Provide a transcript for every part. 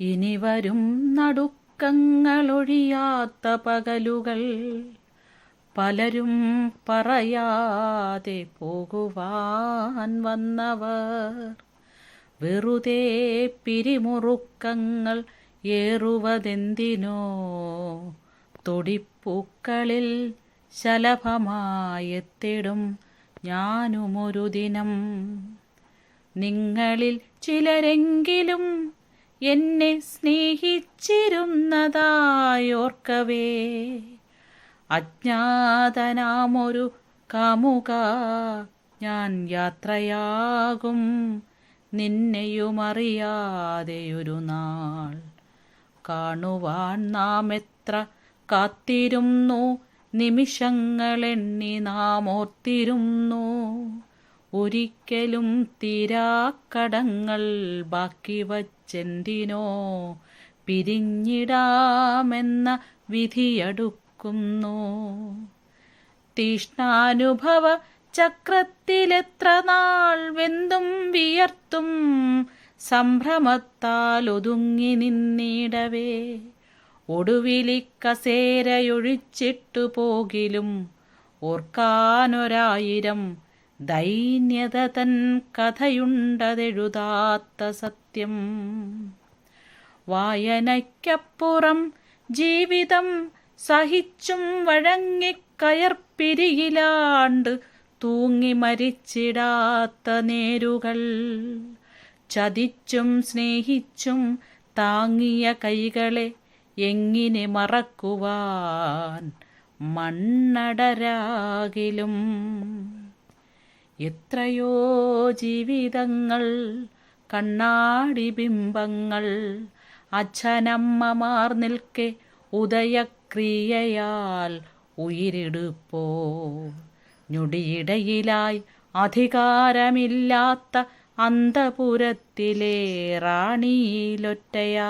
ഇനി വരും നടുക്കങ്ങളൊഴിയാത്ത പകലുകൾ. പലരും പറയാതെ പോകുവാൻ വന്നവർ. വെറുതെ പിരിമുറുക്കങ്ങൾ ഏറുവതെന്തിനോ. തൊടിപ്പൂക്കളിൽ ശലഭമായെത്തിടും ഞാനുമൊരു ദിനം. നിങ്ങളിൽ ചിലരെങ്കിലും എന്നെ സ്നേഹിച്ചിരുന്നതായോർക്കവേ. അജ്ഞാതനാമൊരു കാമുക ഞാൻ യാത്രയാകും നിന്നെയുമറിയാതെയൊരു നാൾ. കാണുവാൻ നാം എത്ര കാത്തിരുന്നു നിമിഷങ്ങളെണ്ണി നാം ഓർത്തിരുന്നു. ഒരിക്കലും തീരാക്കടങ്ങൾ ബാക്കി വച്ചെന്തിനോ? പിരിഞ്ഞിടാമെന്ന വിധിയടുക്കുന്നു. തീഷ്ണാനുഭവ ചക്രത്തിലെത്ര നാൾ വെന്തും വിയർത്തും സംഭ്രമത്താൽ ഒതുങ്ങി നിന്നിടവേ. ഒടുവിലി കസേരയൊഴിച്ചിട്ടു പോകിലും ഓർക്കാനൊരായിരം ദൈന്യത തൻ കഥയുണ്ടതെഴുതാത്ത സത്യം. വായനയ്ക്കപ്പുറം ജീവിതം സഹിച്ചും വഴങ്ങിക്കയർപ്പിരിയിലാണ്ട് തൂങ്ങി മരിച്ചിടാത്ത നേരുകൾ. ചതിച്ചും സ്നേഹിച്ചും താങ്ങിയ കൈകളെ എങ്ങിനെ മറക്കുവാൻ മണ്ണടരാകിലും? എത്രയോ ജീവിതങ്ങൾ കണ്ണാടി ബിംബങ്ങൾ അച്ഛനമ്മമാർ നിൽക്കെ ഉദയക്രിയയാൽ ഉയിരിടുപ്പോ. ഞൊടിയിടയിലായി അധികാരമില്ലാത്ത അന്തപുരത്തിലെ റാണിയിലൊറ്റയാൾ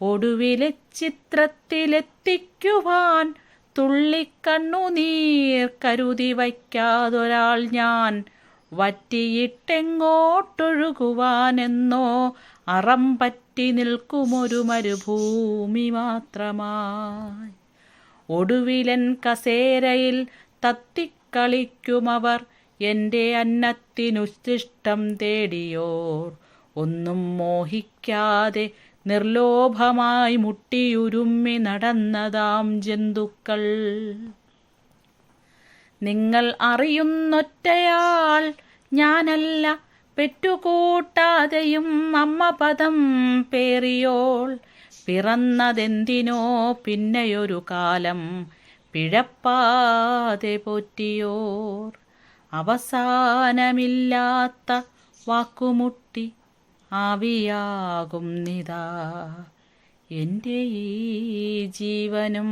ഒടുവിലെ ചിത്രത്തിലെത്തിക്കുവാൻ തുള്ളിക്കണ്ണുനീർ കരുതി വയ്ക്കാതൊരാൾ ഞാൻ വറ്റിയിട്ടെങ്ങോട്ടൊഴുകുവാനെന്നോ അറം പറ്റി നിൽക്കുമൊരു മരുഭൂമി മാത്രമായി. ഒടുവിലൻ കസേരയിൽ തത്തിക്കളിക്കുമവർ എന്റെ അന്നത്തിനുശിഷ്ടം തേടിയോർ. ഒന്നും മോഹിക്കാതെ നിർലോഭമായി മുട്ടിയുരുമ്മി നടന്നതാം ജന്തുക്കൾ. നിങ്ങൾ അറിയുന്നൊറ്റയാൾ ഞാനല്ല പെറ്റുകൂട്ടാതെയും അമ്മ പദം പേറിയോൾ. പിറന്നതെന്തിനോ പിന്നെയൊരു കാലം പിഴപ്പാതെ പോറ്റിയോർ. അവസാനമില്ലാത്ത വാക്കുമുട്ടി ആവിയാകും നിതാ. എന്റെ ഈ ജീവനും